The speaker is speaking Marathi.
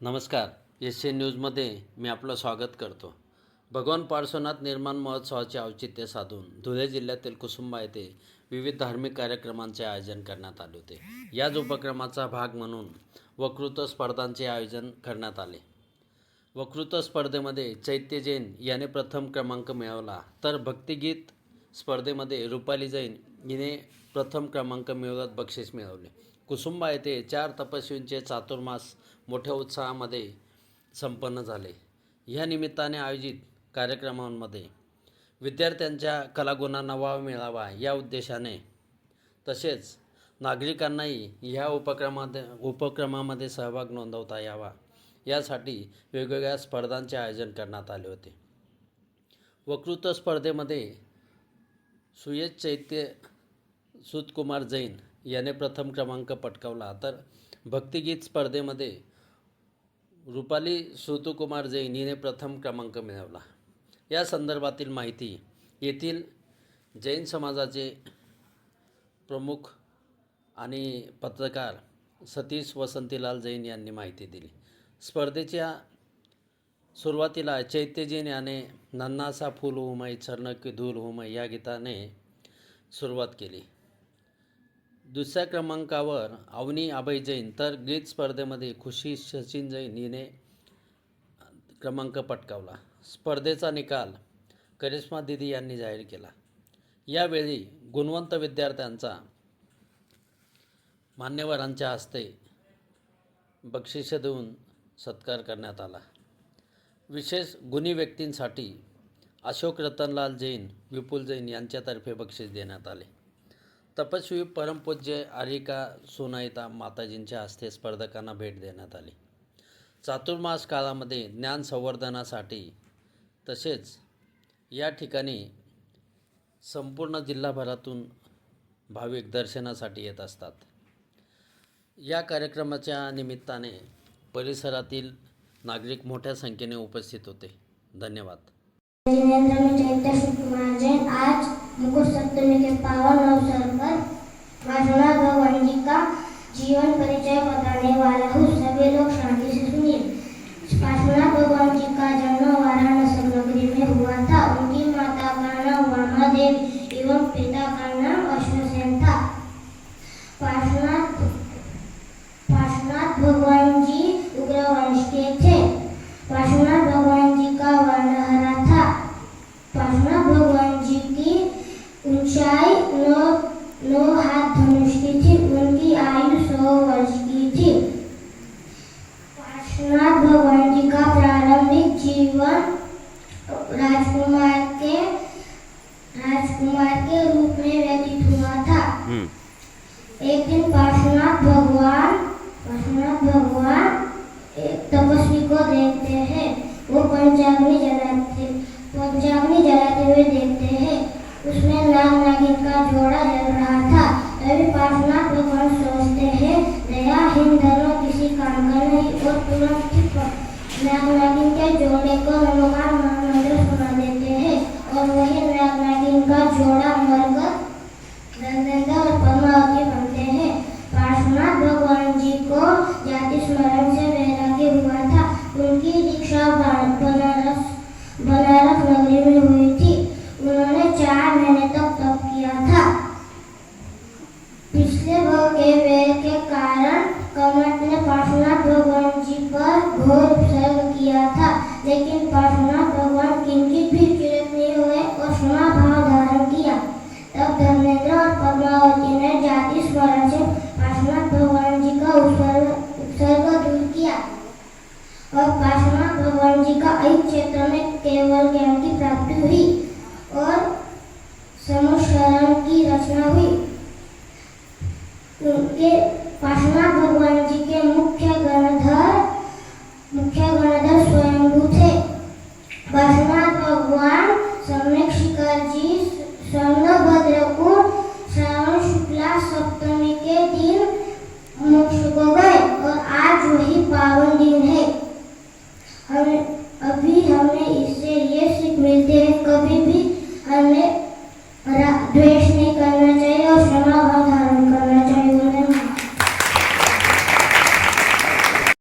नमस्कार. एस सी न्यूजमध्ये मी आपलं स्वागत करतो. भगवान पार्श्वनाथ निर्माण महोत्सवाचे औचित्य साधून धुळे जिल्ह्यातील कुसुंबा येथे विविध धार्मिक कार्यक्रमांचे आयोजन करण्यात आले होते. याच उपक्रमाचा भाग म्हणून वक्तृत्व स्पर्धांचे आयोजन करण्यात आले. वक्तृत्व स्पर्धेमध्ये चैत्य जैन याने प्रथम क्रमांक मिळवला. तर भक्तिगीत स्पर्धेमध्ये रुपाली जैन हिने प्रथम क्रमांक मिळवत बक्षीस मिळवले. कुसुंबा येथे चार तपस्वींचे चातुर्मास मोठ्या उत्साहामध्ये संपन्न झाले. या निमित्ताने आयोजित कार्यक्रमांमध्ये विद्यार्थ्यांच्या कलागुणांना वाव मिळावा या उद्देशाने तसेच नागरिकांनाही ह्या उपक्रमामध्ये उपक्रमामध्ये सहभाग नोंदवता यावा. यासाठी वेगवेगळ्या स्पर्धांचे आयोजन करण्यात आले होते. वक्तृत्व स्पर्धेमध्ये सुयश चैत्य सुतकुमार जैन याने प्रथम क्रमांक पटकावला. तर भक्तिगीत स्पर्धेमध्ये रुपाली सुतकुमार जैन हिने प्रथम क्रमांक मिळवला. या संदर्भातील माहिती येथील जैन समाजाचे प्रमुख आणि पत्रकार सतीश वसंतीलाल जैन यांनी माहिती दिली. स्पर्धेच्या सुरुवातीला चैत्य जैन याने नन्नासा फूल हो हुमई चरणकी धूल हो हुमई या गीताने सुरुवात केली. दुसऱ्या क्रमांकावर अवनी अभय जैन. तर गीत स्पर्धेमध्ये खुशी सचिन जैन हिने क्रमांक पटकावला. स्पर्धेचा निकाल करिश्मा दिदी यांनी जाहीर केला. यावेळी गुणवंत विद्यार्थ्यांचा मान्यवरांच्या हस्ते बक्षिसे देऊन सत्कार करण्यात आला. विशेष गुणी व्यक्तींसाठी अशोक रतनलाल जैन विपुल जैन यांच्यातर्फे बक्षीस देण्यात आले. तपस्वी परमपूज्य आरिका सुनायता माताजींच्या हस्ते स्पर्धकांना भेट देण्यात आली. चातुर्मास काळामध्ये ज्ञान संवर्धनासाठी तसेच या ठिकाणी संपूर्ण जिल्हाभरातून भाविक दर्शनासाठी येत असतात. या कार्यक्रमाच्या निमित्ताने परिसरातील नागरिक मोठ्या संख्येने उपस्थित होते. धन्यवाद जिनेन्द्र में चैत्य सुकुमार जैन आज मुकुट सप्तमी के पावन अवसर पर वासना भगवान जी का जीवन परिचय बताने वाला हूँ सभी लोग शांति से सुनिए वासना भगवान जी का जन्म वाराणसी नगरी में हुआ था उनकी माता का नाम वामा देवी एवं पिता का नाम अश्वसेन था पार्श्वनाथ पार्श्वनाथ भगवान जी उग्र वंश के थे पार्श्वनाथ भगवान जी का वर्ण हरा था पार्श्वनाथ भगवान जी की ऊंचाई नौ नौ हाथ धनुष की थी उनकी आयु सौ थी पार्श्वनाथ भगवान जी का प्रारंभिक जीवन राजकुमार के राजकुमार के रूप में व्यतीत हुआ था. एक दिन पार्श्वनाथ Now और भगवान जी का इस क्षेत्र में केवल ज्ञान की प्राप्ति हुई और समुशरण की रचना हुई। उनके पार्श्वनाथ भगवान जी के मुख्य